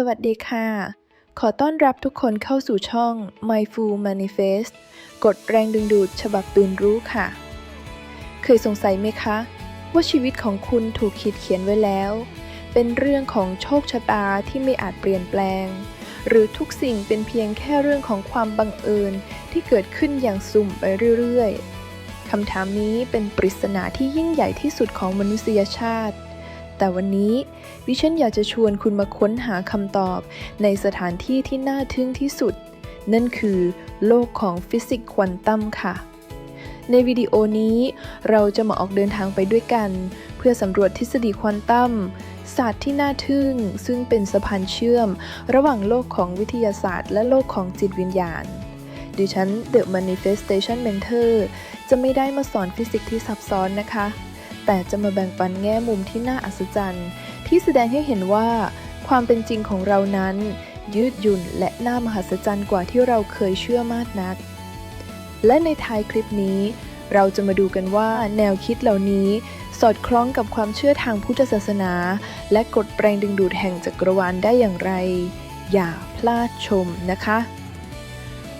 สวัสดีค่ะ ขอต้อนรับทุกคนเข้าสู่ช่อง Mindful Manifest กดแรงดึงดูดฉบับตื่นรู้ค่ะ เคยสงสัยไหมคะ ว่าชีวิตของคุณถูกขีดเขียนไว้แล้ว เป็นเรื่องของโชคชะตาที่ไม่อาจเปลี่ยนแปลง หรือทุกสิ่งเป็นเพียงแค่เรื่องของความบังเอิญที่เกิดขึ้นอย่างสุ่มไปเรื่อยๆคำถามนี้เป็นปริศนาที่ยิ่งใหญ่ที่สุดของมนุษยชาติ แต่วันนี้ดิฉันอยากจะชวนคุณมาค้นหาคำตอบ ในสถานที่ที่น่าทึ่งที่สุด นั่นคือโลกของฟิสิกส์ควอนตัมค่ะ ในวิดีโอนี้เราจะมาออกเดินทางไปด้วยกัน เพื่อสำรวจทฤษฎีควอนตัมศาสตร์ที่น่าทึ่ง ซึ่งเป็นสะพานเชื่อม ระหว่างโลกของวิทยาศาสตร์ และโลกของจิตวิญญาณ ดิฉัน The Manifestation Mentor จะไม่ได้มาสอนฟิสิกส์ที่ซับซ้อนนะคะ แต่จะมาแบ่งปันแง่มุมที่น่าอัศจรรย์ ที่แสดงให้เห็นว่า ความเป็นจริงของเรานั้น ยืดหยุ่นและน่ามหัศจรรย์กว่าที่เราเคยเชื่อมากนัก และในท้ายคลิปนี้ เราจะมาดูกันว่าแนวคิดเหล่านี้สอดคล้องกับความเชื่อทางพุทธศาสนา และกฎแรงดึงดูดแห่งจักรวาลได้อย่างไร อย่าพลาดชมนะคะ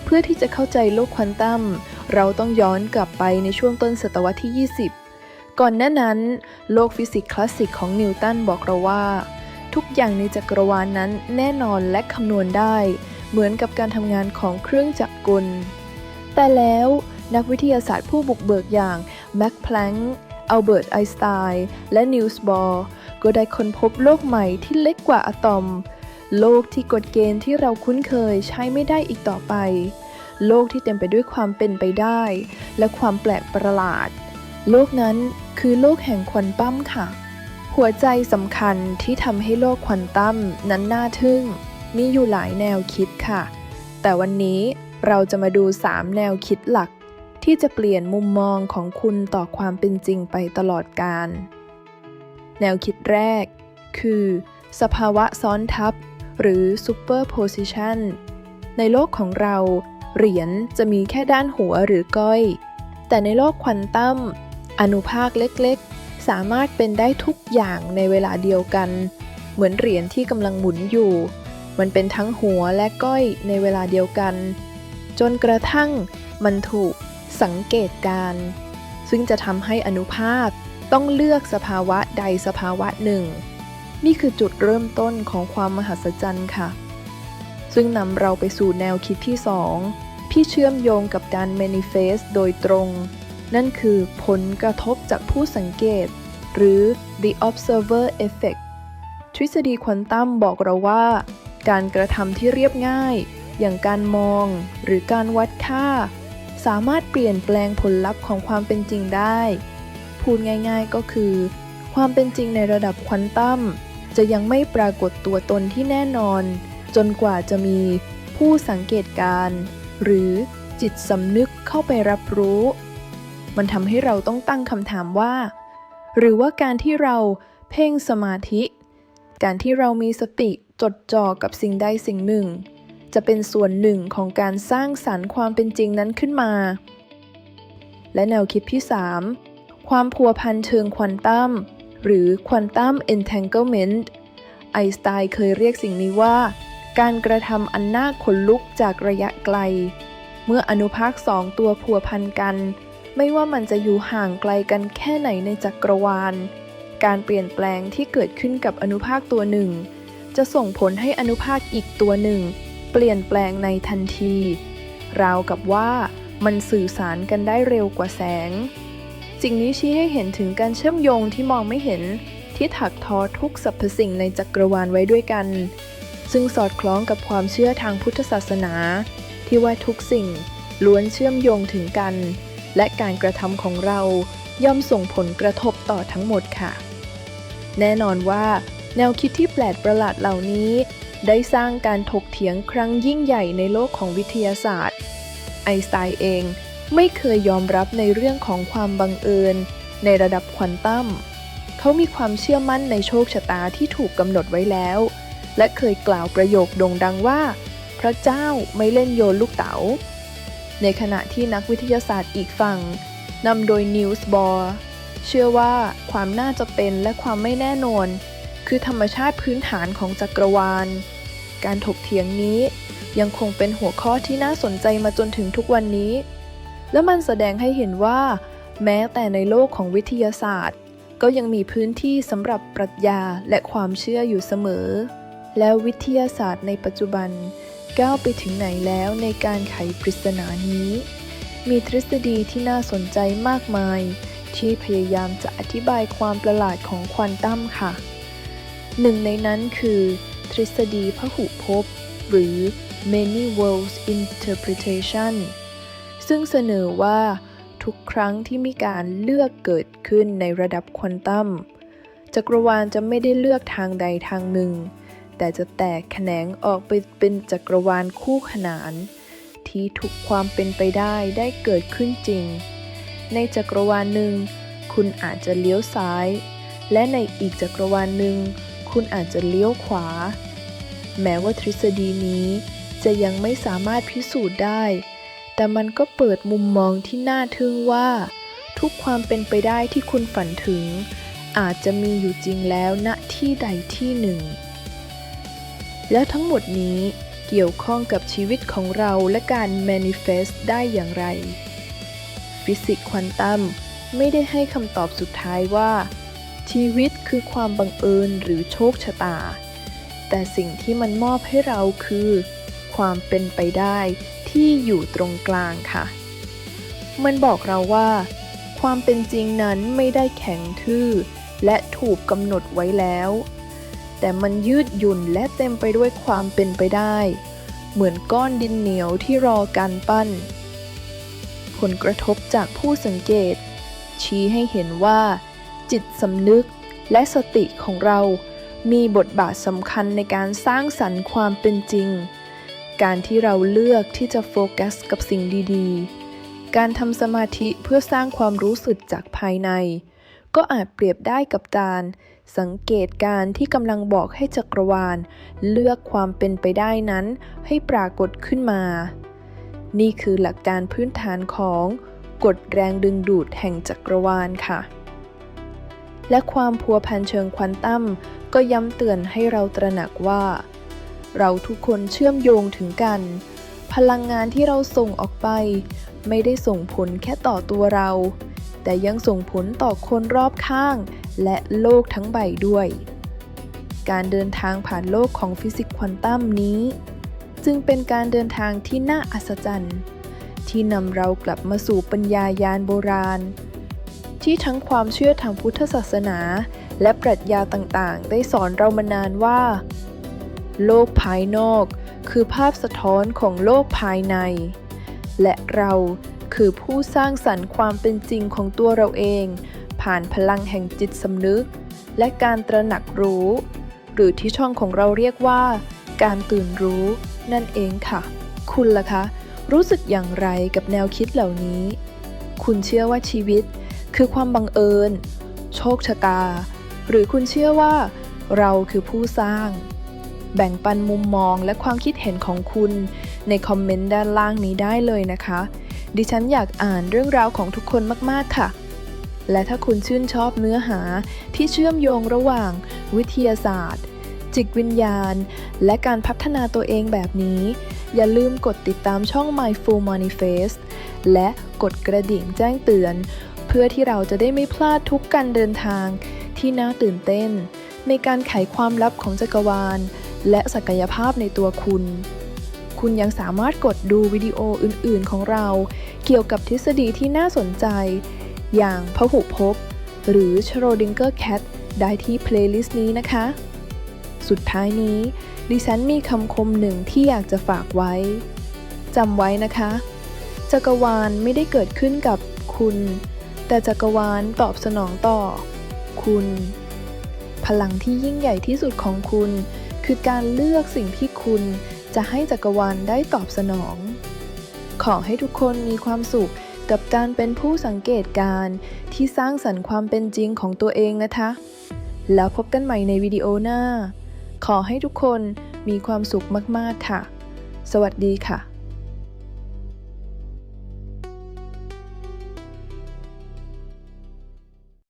เพื่อที่จะเข้าใจโลกควอนตัมเราต้องย้อนกลับไปในช่วงต้นศตวรรษที่ 20 ก่อนหน้านั้น โลกฟิสิกส์คลาสสิกของนิวตันบอกเราว่า ทุกอย่างในจักรวาลนนั้นแน่นอนและคำนวณได้ เหมือนกับการทำงานของเครื่องจักรกล แต่แล้วนักวิทยาศาสตร์ผู้บุกเบิกอย่างแม็กพลังอัลเบิร์ตไอน์สไตน์และนิวส์บอร์ก็ได้ค้นพบโลกใหม่ที่เล็กกว่าอะตอม โลกที่กฎเกณฑ์ที่เราคุ้นเคยใช้ไม่ได้อีกต่อไป โลกที่เต็มไปด้วยความเป็นไปได้ และความแปลกประหลาด โลกนั้นคือโลกแห่งควอนตั้มค่ะ หัวใจสำคัญที่ทำให้โลกควอนตั้มนั้นน่าทึ่ง มีอยู่หลายแนวคิดค่ะ แต่วันนี้เราจะมาดู 3 แนวคิดหลัก ที่จะเปลี่ยนมุมมองของคุณต่อความเป็นจริงไปตลอดกาลแนวคิดแรก คือ สภาวะซ้อนทับ หรือ superposition ในโลกของเรา เหรียญจะมีแค่ด้านหัวหรือก้อย แต่ในโลกควอนตั้ม อนุภาคเล็กๆ สามารถเป็นได้ทุกอย่างในเวลาเดียวกัน เหมือนเหรียญที่กำลังหมุนอยู่ มันเป็นทั้งหัวและก้อยในเวลาเดียวกัน จนกระทั่งมันถูกสังเกตการ ซึ่งจะทำให้อนุภาคต้องเลือกสภาวะใดสภาวะหนึ่ง นี่คือจุดเริ่มต้นของความมหัศจรรย์ค่ะ ซึ่งนำเราไปสู่แนวคิดที่สองที่เชื่อมโยงกับการ manifest โดยตรง นั่นคือผลกระทบจากผู้สังเกต หรือ the observer effect ทฤษฎีควอนตัมบอกเราว่า การกระทำที่เรียบง่าย อย่างการมองหรือการวัดค่า สามารถเปลี่ยนแปลงผลลัพธ์ของความเป็นจริงได้ พูดง่ายๆก็คือ ความเป็นจริงในระดับควอนตัมจะยังไม่ปรากฏตัวตนที่แน่นอน จนกว่าจะมีผู้สังเกตการณ์หรือจิตสำนึกเข้าไปรับรู้ มันทำให้เราต้องตั้งคำถามว่า หรือว่าการที่เราเพ่งสมาธิ การที่เรามีสติจดจ่อกับสิ่งใดสิ่งหนึ่ง จะเป็นส่วนหนึ่งของการสร้างสรรค์ความเป็นจริงนั้นขึ้นมา และแนวคิดที่ 3 ความพัวพันเชิงควอนตัมหรือ quantum entanglement ไอสไตน์เคยเรียกสิ่งนี้ว่า การกระทำอันน่าขนลุกจากระยะไกล เมื่ออนุภาคสองตัวพัวพันกัน ไม่ว่ามันจะอยู่ห่างไกลกันแค่ไหนในจักรวาล การเปลี่ยนแปลงที่เกิดขึ้นกับอนุภาคตัวหนึ่ง จะส่งผลให้อนุภาคอีกตัวหนึ่ง เปลี่ยนแปลงในทันที ราวกับว่ามันสื่อสารกันได้เร็วกว่าแสง สิ่งนี้ชี้ให้เห็นถึงการเชื่อมโยงที่มองไม่เห็นที่ถักทอทุกสรรพสิ่งในจักรวาลไว้ด้วยกัน ซึ่งสอดคล้องกับความเชื่อทางพุทธศาสนา ที่ว่าทุกสิ่งล้วนเชื่อมโยงถึงกัน และการกระทำของเราย่อมส่งผลกระทบต่อทั้งหมดค่ะ แน่นอนว่า แนวคิดที่แปลกประหลาดเหล่านี้ ได้สร้างการถกเถียงครั้งยิ่งใหญ่ในโลกของวิทยาศาสตร์ ไอสไตน์เองไม่เคยยอมรับในเรื่องของความบังเอิญ ในระดับควอนตัมเขามีความเชื่อมั่นในโชคชะตาที่ถูกกำหนดไว้แล้ว และเคยกล่าวประโยคโด่งดังว่า พระเจ้าไม่เล่นโยนลูกเต๋า ในขณะที่นักวิทยาศาสตร์อีกฝั่งนำโดยนิวส์บอร์เชื่อว่าความน่าจะเป็นและความไม่แน่นอน คือธรรมชาติพื้นฐานของจักรวาล การถกเถียงนี้ยังคงเป็นหัวข้อที่น่าสนใจมาจนถึงทุกวันนี้ และมันแสดงให้เห็นว่า แม้แต่ในโลกของวิทยาศาสตร์ ก็ยังมีพื้นที่สำหรับปรัชญาและความเชื่ออยู่เสมอ แล้ววิทยาศาสตร์ในปัจจุบัน ก้าวไปถึงไหนแล้วในการไขปริศนานี้ มีทฤษฎีที่น่าสนใจมากมาย ที่พยายามจะอธิบายความประหลาดของควอนตัมค่ะ หนึ่งในนั้นคือ ทฤษฎีพหุภพหรือ many worlds interpretation ซึ่งเสนอว่าทุกครั้งที่มีการเลือกเกิดขึ้นในระดับควอนตัมจักรวาลจะไม่ได้เลือกทางใดทางหนึ่ง แต่จะแตกแขนงออกไปเป็นจักรวาลคู่ขนาน ที่ทุกความเป็นไปได้ได้เกิดขึ้นจริง ในจักรวาลหนึ่ง คุณอาจจะเลี้ยวซ้าย และในอีกจักรวาลหนึ่ง คุณอาจจะเลี้ยวขวา แม้ว่าทฤษฎีนี้จะยังไม่สามารถพิสูจน์ได้ แต่มันก็เปิดมุมมองที่น่าทึ่งว่า ทุกความเป็นไปได้ที่คุณฝันถึง อาจจะมีอยู่จริงแล้วณที่ใดที่หนึ่ง แล้วทั้งหมดนี้เกี่ยวข้องกับชีวิตของเราและการ manifest ได้อย่างไร ฟิสิกส์ควอนตัมไม่ได้ให้คำตอบสุดท้ายว่า ชีวิตคือความบังเอิญหรือโชคชะตา แต่สิ่งที่มันมอบให้เราคือ ความเป็นไปได้ที่อยู่ตรงกลางค่ะ มันบอกเราว่า ความเป็นจริงนั้นไม่ได้แข็งทื่อ และถูกกำหนดไว้แล้ว แต่มันยืดหยุ่นและเต็มไปด้วยความเป็นไปได้ เหมือนก้อนดินเหนียวที่รอการปั้น ผลกระทบจากผู้สังเกต ชี้ให้เห็นว่า จิตสำนึกและสติของเรา มีบทบาทสำคัญในการสร้างสรรค์ความเป็นจริง การที่เราเลือกที่จะโฟกัสกับสิ่งดีๆ การทำสมาธิเพื่อสร้างความรู้สึกจากภายใน ก็อาจเปรียบได้กับการ สังเกตการที่กำลังบอกให้จักรวาล เลือกความเป็นไปได้นั้นให้ปรากฏขึ้นมา นี่คือหลักการพื้นฐานของกฎแรงดึงดูดแห่งจักรวาลค่ะ และความพัวพันเชิงควอนตัมก็ย้ำเตือนให้เราตระหนักว่า เราทุกคนเชื่อมโยงถึงกัน พลังงานที่เราส่งออกไป ไม่ได้ส่งผลแค่ต่อตัวเรา แต่ยังส่งผลต่อคนรอบข้าง และโลกทั้งใบด้วย การเดินทางผ่านโลกของฟิสิกส์ควอนตัมนี้ จึงเป็นการเดินทางที่น่าอัศจรรย์ ที่นำเรากลับมาสู่ปัญญายาณโบราณ ที่ทั้งความเชื่อทางพุทธศาสนา และปรัชญาต่างๆ ได้สอนเรามานานว่า โลกภายนอกคือภาพสะท้อนของโลกภายใน และเราคือผู้สร้างสรรค์ความเป็นจริงของตัวเราเอง ผ่านพลังแห่งจิตสำนึก และการตระหนักรู้ หรือที่ช่องของเราเรียกว่า การตื่นรู้นั่นเองค่ะ คุณล่ะคะ รู้สึกอย่างไรกับแนวคิดเหล่านี้ คุณเชื่อว่าชีวิต คือความบังเอิญ โชคชะตา หรือคุณเชื่อว่า เราคือผู้สร้าง แบ่งปันมุมมองและความคิดเห็นของคุณในคอมเมนต์ด้านล่างนี้ได้เลยนะคะดิฉันอยากอ่านเรื่องราวของทุกคนมาก ๆ ค่ะ และถ้าคุณชื่นชอบเนื้อหาที่เชื่อมโยงระหว่าง วิทยาศาสตร์ จิตวิญญาณ และการพัฒนาตัวเองแบบนี้ อย่าลืมกดติดตามช่อง My Full Manifest และกดกระดิ่งแจ้งเตือน เพื่อที่เราจะได้ไม่พลาดทุกการเดินทางที่น่าตื่นเต้น ในการไขความลับของจักรวาล และศักยภาพในตัวคุณ คุณยังสามารถกดดูวิดีโออื่น ๆ ของเรา เกี่ยวกับทฤษฎีที่น่าสนใจ อย่างพหุภพหรือ Schrödinger Cat ได้ที่เพลย์ลิสต์นี้นะคะ สุดท้ายนี้ ดิฉันมีคำคมหนึ่งที่อยากจะฝากไว้จำไว้นะคะ จักรวาลไม่ได้เกิดขึ้นกับคุณ แต่จักรวาลตอบสนองต่อ คุณ พลังที่ยิ่งใหญ่ที่สุดของคุณ คือการเลือกสิ่งที่คุณจะให้จักรวาลได้ตอบสนอง ขอให้ทุกคนมีความสุข กับการเป็นผู้สังเกตการณ์ที่สร้างสรรค์ความเป็นจริงของตัวเองนะคะ แล้วพบกันใหม่ในวิดีโอหน้า ขอให้ทุกคนมีความสุขมาก ๆ ค่ะ สวัสดีค่ะ